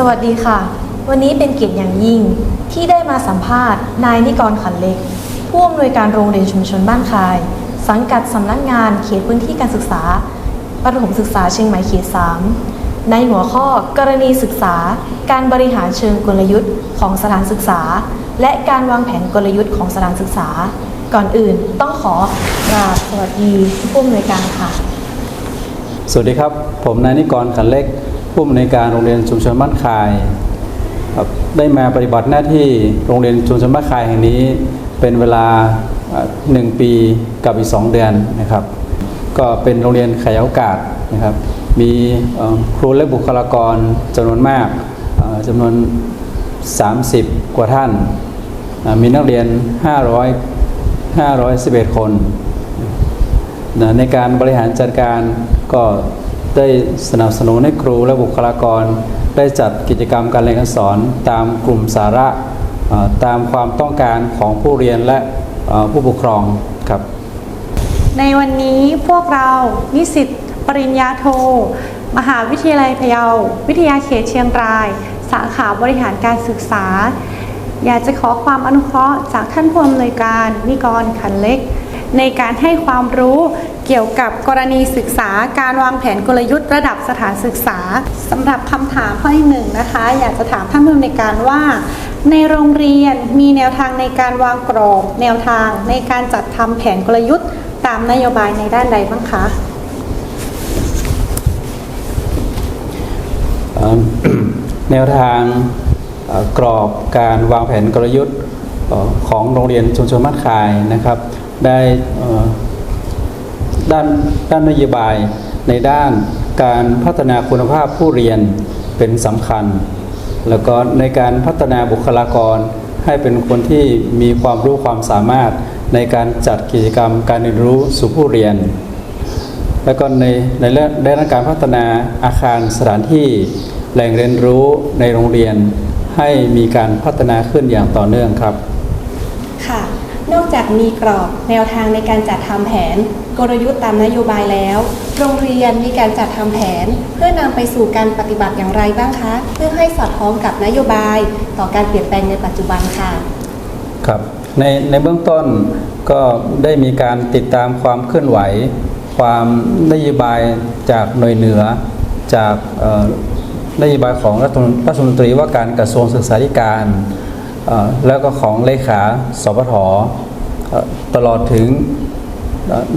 สวัสดีค่ะ วันนี้เป็นเกียรติอย่างยิ่งที่ได้มาสัมภาษณ์ นายนิกรขันเล็ก ผู้อำนวยการโรงเรียนชุมชนบ้านคาย สังกัดสำนักงานเขตพื้นที่การศึกษาประถมศึกษาเชียงใหม่เขต 3 ในหัวข้อกรณีศึกษา การบริหารเชิงกลยุทธ์ของสถานศึกษา และการวางแผนกลยุทธ์ของสถานศึกษา ก่อนอื่นต้องขอกราบสวัสดีผู้อำนวยการค่ะ สวัสดีครับ ผมนายนิกรขันเล็ก ผู้อำนวยการโรงเรียนชุมชนบ้านคายได้มาปฏิบัติหน้าที่โรงเรียนชุมชนบ้านคายแห่งนี้เป็นเวลาเอ่อหนึ่งปีกับอีกสองเดือนนะครับ ก็เป็นโรงเรียนขยายโอกาสนะครับ มีครูและบุคลากรจำนวนมากจำนวน 30 กว่าท่าน มีนักเรียน 500 511 คน ในการบริหารจัดการก็ ได้สนับสนุนให้ครูและบุคลากร ได้จัดกิจกรรมการเรียนการสอน ตามกลุ่มสาระตามความต้องการของผู้เรียนและผู้ปกครองครับ ในวันนี้พวกเรานิสิตปริญญาโท มหาวิทยาลัยพะเยา วิทยาเขตเชียงราย สาขาบริหารการศึกษา อยากจะขอความอนุเคราะห์จากท่านผู้อำนวยการนิกรขันเล็ก ในการให้ความรู้เกี่ยวกับกรณีศึกษาการวางแผนกลยุทธ์ระดับสถานศึกษาสำหรับคำถามข้อที่หนึ่งนะคะ อยากจะถามท่านผู้อำนวยการว่า ในโรงเรียนมีแนวทางในการวางกรอบแนวทางในการจัดทำแผนกลยุทธ์ ตามนโยบายในด้านใดบ้างคะแนวทางกรอบการวางแผนกลยุทธ์ของโรงเรียนชุมชนมัดคายนะครับ ได้ด้านด้านนโยบายในด้านการพัฒนาคุณภาพผู้เรียนเป็นสำคัญ แล้วก็ในการพัฒนาบุคลากรให้เป็นคนที่มีความรู้ความสามารถในการจัดกิจกรรมการเรียนรู้สู่ผู้เรียน แล้วก็ในในเรื่องด้านการพัฒนาอาคารสถานที่แหล่งเรียนรู้ในโรงเรียน ให้มีการพัฒนาขึ้นอย่างต่อเนื่องครับ ค่ะ นอกจากมีกรอบแนวทางในการจัดทำแผน กลยุทธ์ตามนโยบายแล้ว โรงเรียนมีการจัดทำแผน เพื่อนำไปสู่การปฏิบัติอย่างไรบ้างคะ เพื่อให้สอดคล้องกับนโยบาย ต่อการเปลี่ยนแปลงในปัจจุบันค่ะ ครับในในเบื้องต้นก็ได้มีการติดตามความเคลื่อนไหว ความนโยบายจากหน่วยเหนือจากนโยบายของรัฐมนตรีว่าการกระทรวงศึกษาธิการ แล้วก็ของเลขาสปทตลอดถึง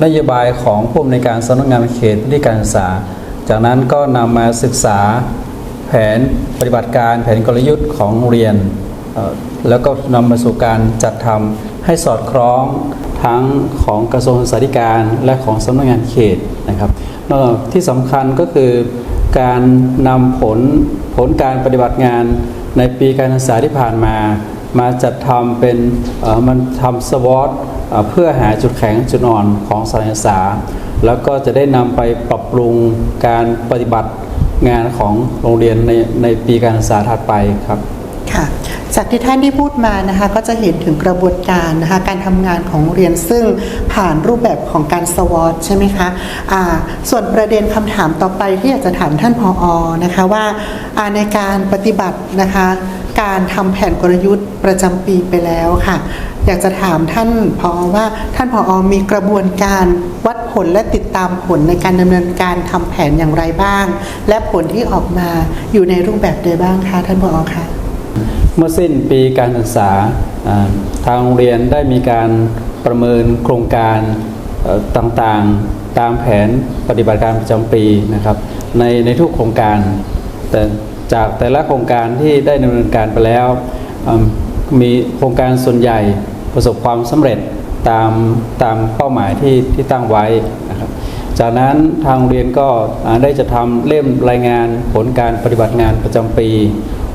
นโยบายของผู้อำนวยการสำนักงานเขตพื้นที่การศึกษา จากนั้นก็นำมาศึกษาแผนปฏิบัติการแผนกลยุทธ์ของโรงเรียน แล้วก็นำมาสู่การจัดทำให้สอดคล้องทั้งของกระทรวงศึกษาธิการและของสำนักงานเขตนะครับนอกที่สำคัญก็คือการนำผลผลการปฏิบัติงานในปีการศึกษาที่ผ่านมา มาจัดทำเป็นมันทำสวอตเพื่อหาจุดแข็งจุดอ่อนของสถานศึกษา แล้วก็จะได้นำไปปรับปรุงการปฏิบัติงานของโรงเรียนในในปีการศึกษาถัดไปครับ ค่ะ จากที่ท่านที่พูดมานะคะก็จะเห็นถึงกระบวนการนะคะการทำงานของโรงเรียนซึ่งผ่านรูปแบบของการสวอตใช่ไหมคะอ่าส่วนประเด็นคำถามต่อไปที่อยากจะถามท่านผออนะคะว่าในการปฏิบัตินะคะการทำแผนกลยุทธ์ประจำปีไปแล้วค่ะ อยากจะถามท่านผอว่าท่านผออมีกระบวนการวัดผลและติดตามผลในการดำเนินการทำแผนอย่างไรบ้าง และผลที่ออกมาอยู่ในรูปแบบใดบ้างคะท่านผอคะ เมื่อสิ้นปีการศึกษาทางโรงเรียนได้มีการประเมินโครงการต่างๆตามแผนปฏิบัติการประจำปีนะครับในในทุกโครงการ แต่จากแต่ละโครงการที่ได้ดำเนินการไปแล้วมีโครงการส่วนใหญ่ประสบความสำเร็จตามตามเป้าหมายที่ที่ตั้งไว้นะครับจากนั้นทางโรงเรียนก็ได้จะทำเล่มรายงานผลการปฏิบัติงานประจำปี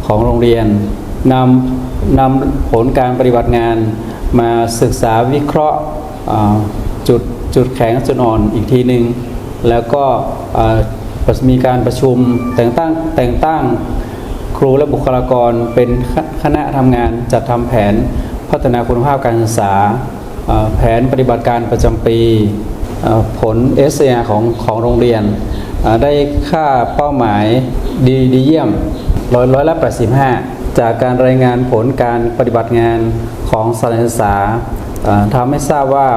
ของโรงเรียน นำนำผลการปฏิบัติงานมาศึกษาวิเคราะห์จุดจุดแข็งจุดอ่อนอีกทีหนึ่งแล้วก็มีการประชุมแต่งตั้งแต่งตั้งครูและบุคลากรเป็นคณะทำงานจัดทำแผนพัฒนาคุณภาพการศึกษา แผนปฏิบัติการประจำปีเอ่อผล s อ r ของของโรงเรียน ได้ค่าเป้าหมายดีดีเยี่ยมร้อยร้อยละ85 จากการรายงานผลการปฏิบัติงานของสถานศึกษาทำให้ทราบว่า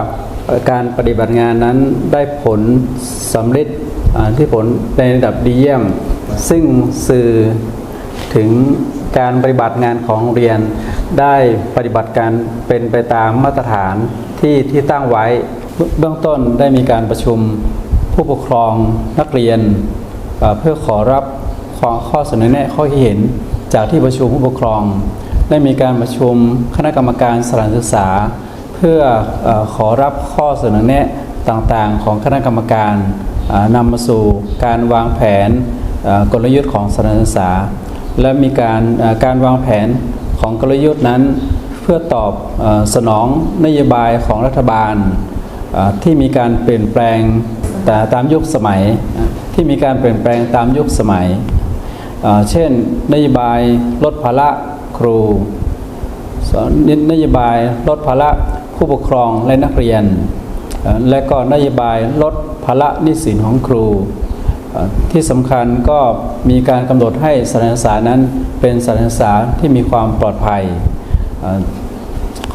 การปฏิบัติงานนั้นได้ผลสำเร็จที่ผลในระดับดีเยี่ยม ซึ่งสื่อถึงการปฏิบัติงานของเรียน ได้ปฏิบัติการเป็นไปตามมาตรฐานที่ที่ตั้งไว้เบื้องต้นได้มีการประชุมผู้ปกครองนักเรียน เพื่อขอรับข้อข้อเสนอแนะข้อคิดเห็น จากที่ประชุมผู้ปกครอง ได้มีการประชุมคณะกรรมการสถานศึกษา เพื่ออขอรับข้อเสนอแนะต่างๆ ของคณะกรรมการนำมาสู่การวางแผนกลยุทธ์ของสถานศึกษา และมีการการวางแผนของกลยุทธ์นั้น เพื่อตอบอสนองนโยบายของรัฐบาลที่มีการเปลี่ยนแปลงแต่ตามยุคสมัยที่มีการเปลี่ยนแปลงตามยุคสมัย เช่นนโยบายลดภาระครูสอนนโยบายลดภาระผู้ปกครองและนักเรียน และก็นโยบายลดภาระนิสินของครู ที่สำคัญก็มีการกำหนดให้สถานศึกษานั้นเป็นสถานศึกษาที่มีความปลอดภัย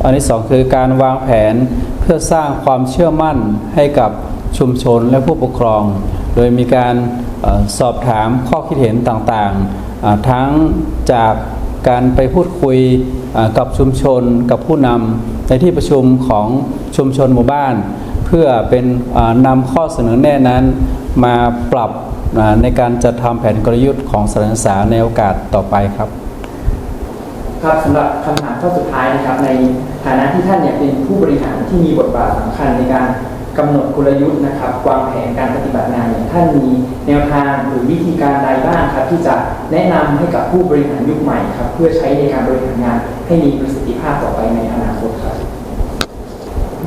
อันที่สองคือการวางแผนเพื่อสร้างความเชื่อมั่นให้กับชุมชนและผู้ปกครอง โดยมีการอสอบถามข้อคิดเห็นต่างๆ ทั้งจากการไปพูดคุยกับชุมชนกับผู้นำในที่ประชุมของชุมชนหมู่บ้าน เพื่อเป็นอ่านำข้อเสนอแนะนั้นมาปรับในการจัดทำแผนกลยุทธ์ของสถานศึกษาในโอกาสต่อไปครับ ครับสำหรับคำถามข้อสุดท้ายนะครับในฐานะที่ท่านเนี่ยเป็นผู้บริหารที่มีบทบาทสำคัญในการ กำหนดกลยุทธ์นะครับวางแผนการปฏิบัติงานเนี่ยท่านมีแนวทางหรือวิธีการใดบ้างครับที่จะแนะนำให้กับผู้บริหารยุคใหม่ครับเพื่อใช้ในการบริหารงานให้มีประสิทธิภาพต่อไปในอนาคตครับ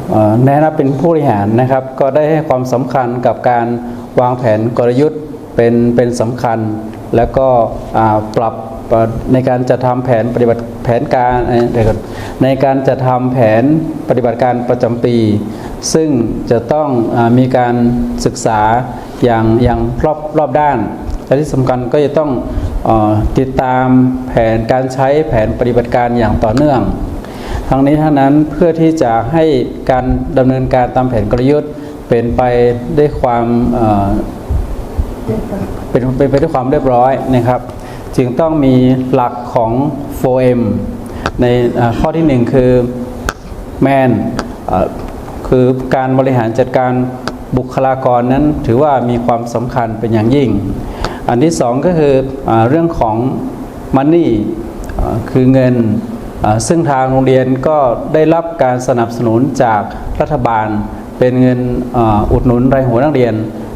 เอ่อในฐานะเป็นผู้บริหารนะครับ ก็ได้ให้ความสำคัญกับการวางแผนกลยุทธ์เป็นเป็นสำคัญ แล้วก็ปรับ ในการจะทำแผนปฏิบัติแผนการในการจะทำแผนปฏิบัติการประจำปี ซึ่งจะต้องอมีการศึกษาอย่างอย่างรอบรอบด้าน และที่สำคัญก็จะต้องอติดตามแผนการใช้แผนปฏิบัติการอย่างต่อเนื่อง ทั้งนี้ทั้งนั้นเพื่อที่จะให้การดำเนินการตามแผนกลยุทธ์เป็นไปด้วยความเป็นเป็นไปด้วยความเรียบร้อยนะครับ จึงต้องมีหลักของ 4M ในข้อที่หนึ่งคือ Man อคือการบริหารจัดการบุคลากรนั้นถือว่ามีความสำคัญเป็นอย่างยิ่ง อันที่สองก็คืออเรื่องของ Money คือเงินซึ่งทางโรงเรียนก็ได้รับการสนับสนุนจากรัฐบาล เป็นเงินอออุดหนุนรายหัวนักเรียน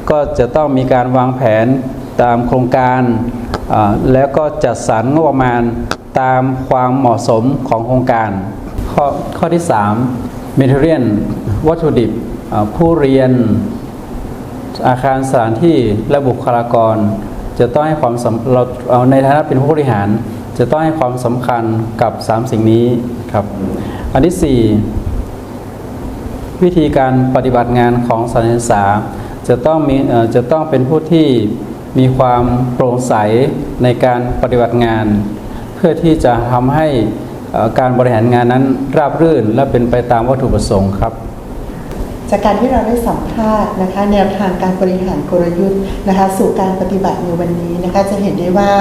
ก็จะต้องมีการวางแผน ตามโครงการแล้วก็จัดสรรงบประมาณตามความเหมาะสมของโครงการ ข้อข้อที่ 3 material วัตถุดิบผู้เรียนอาคารสถานที่และบุคลากร จะต้องให้ความสำเราเอาในฐานะเป็นผู้บริหาร จะต้องให้ความสำคัญกับ 3 สิ่งนี้ครับ อันที่ 4 วิธีการปฏิบัติงานของสถานศึกษาจะต้องมีจะต้องเป็นผู้ที่ มีความโปร่งใสในการปฏิบัติงาน เพื่อที่จะทำให้การบริหารงานนั้นราบรื่นและเป็นไปตามวัตถุประสงค์ครับ จากการที่เราได้สัมภาษณ์นะคะแนวทางการบริหารกลยุทธ์นะคะสู่การปฏิบัติในวันนี้นะคะจะเห็นได้ว่า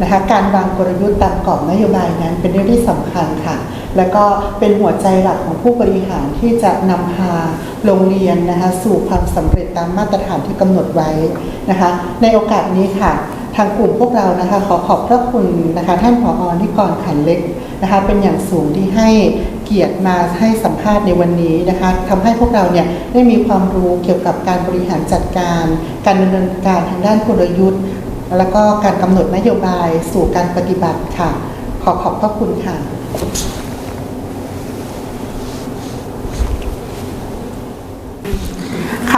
นะคะการวางกลยุทธ์ตามกรอบนโยบายนั้นเป็นเรื่องที่สำคัญค่ะ แล้วก็เป็นหัวใจหลักของผู้บริหารที่จะนำพาโรงเรียนนะคะสู่ความสำเร็จตามมาตรฐานที่กำหนดไว้นะคะในโอกาสนี้ค่ะทางกลุ่มพวกเรานะคะขอขอบพระคุณนะคะท่านผอนิกรขันเล็กนะคะเป็นอย่างสูงที่ให้ เกียรติมาให้สัมภาษณ์ในวันนี้นะคะทำให้พวกเราเนี่ยได้มีความรู้เกี่ยวกับการบริหารจัดการ การดำเนินการทางด้านกลยุทธ์ แล้วก็การกำหนดนโยบายสู่การปฏิบัติค่ะ ขอขอบพระคุณค่ะ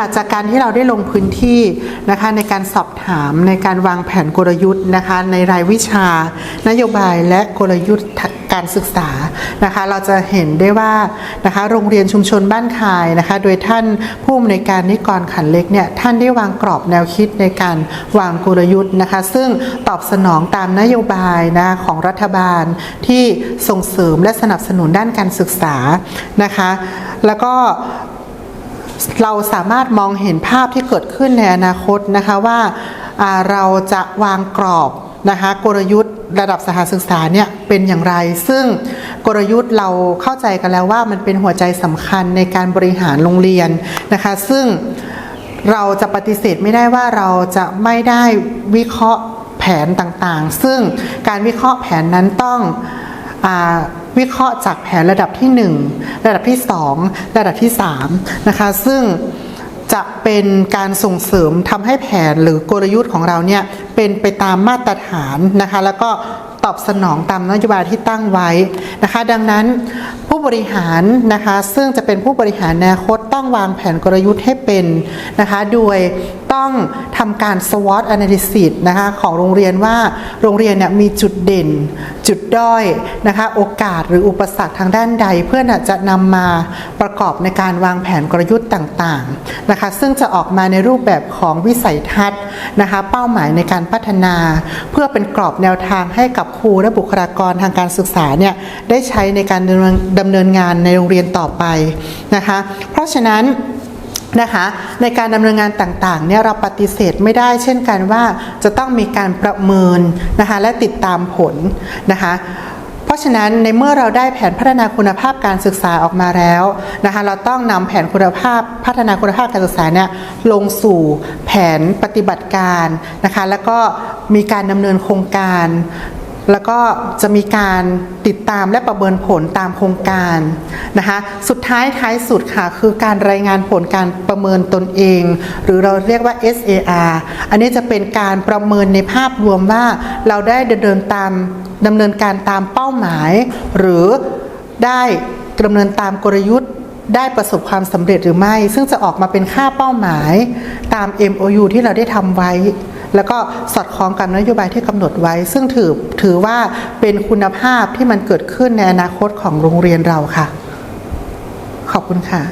ค่ะจากการที่เราได้ลงพื้นที่นะคะในการสอบถามในการวางแผนกลยุทธ์นะคะในรายวิชา นโยบายและกลยุทธ์การศึกษานะคะเราจะเห็นได้ว่านะคะโรงเรียนชุมชนบ้านคายนะคะโดยท่านผู้อำนวยการนิกรขันเล็กเนี่ยท่านได้วางกรอบแนวคิดในการวางกลยุทธ์นะคะ ซึ่งตอบสนองตามนโยบายนะของรัฐบาลที่ส่งเสริมและสนับสนุนด้านการศึกษานะคะ แล้วก็ เราสามารถมองเห็นภาพที่เกิดขึ้นในอนาคตนะคะว่าเราจะวางกรอบนะคะกลยุทธ์ระดับสถานศึกษาเนี่ยเป็นอย่างไร ซึ่งกลยุทธ์เราเข้าใจกันแล้วว่ามันเป็นหัวใจสำคัญในการบริหารโรงเรียนนะคะ ซึ่งเราจะปฏิเสธไม่ได้ว่าเราจะไม่ได้วิเคราะห์แผนต่างๆ ซึ่งการวิเคราะห์แผนนั้นต้องอ วิเคราะห์จากแผนระดับที่ 1 ระดับที่ 2 ระดับที่3นะคะซึ่งจะเป็นการส่งเสริมทำให้แผนหรือกลยุทธ์ของเราเนี่ยเป็นไปตามมาตรฐานนะคะแล้วก็ตอบสนองตามนโยบายที่ตั้งไว้นะคะ ดังนั้นผู้บริหารนะคะซึ่งจะเป็นผู้บริหารในอนาคตต้องวางแผนกลยุทธ์ให้เป็นนะคะ โดย ต้องทำการ SWOT analysis นะคะของโรงเรียนว่าโรงเรียนเนี่ยมีจุดเด่น จุดด้อยนะคะโอกาสหรืออุปสรรคทางด้านใด เพื่อจะนำมาประกอบในการวางแผนกลยุทธ์ต่างๆนะคะซึ่งจะออกมาในรูปแบบของวิสัยทัศน์นะคะเป้าหมายในการพัฒนา เพื่อเป็นกรอบแนวทางให้กับครูและบุคลากรทางการศึกษาเนี่ยได้ใช้ในการดำเนินดำเนินงานในโรงเรียนต่อไปนะคะเพราะฉะนั้น นะคะในการดำเนินงานต่างๆเนี่ยเราปฏิเสธไม่ได้เช่นกันว่าจะต้องมีการประเมินนะคะและติดตามผลนะคะเพราะฉะนั้นในเมื่อเราได้แผนพัฒนาคุณภาพการศึกษาออกมาแล้วนะคะเราต้องนำแผนคุณภาพพัฒนาคุณภาพการศึกษาเนี่ยลงสู่แผนปฏิบัติการนะคะแล้วก็มีการดำเนินโครงการ แล้วก็จะมีการติดตามและประเมินผลตามโครงการนะคะ สุดท้ายท้ายสุดค่ะ คือการรายงานผลการประเมินตนเอง หรือเราเรียกว่า SAR อันนี้จะเป็นการประเมินในภาพรวมว่าเราได้ดำเนินตามดำเนินการตามเป้าหมาย หรือได้ดำเนินตามกลยุทธ์ได้ประสบความสำเร็จหรือไม่ ซึ่งจะออกมาเป็นค่าเป้าหมายตาม MOU ที่เราได้ทำไว้ แล้วก็สอดคล้องกับนโยบายที่กำหนดไว้ ซึ่งถือถือว่าเป็นคุณภาพที่มันเกิดขึ้นในอนาคตของโรงเรียนเราค่ะ ขอบคุณค่ะ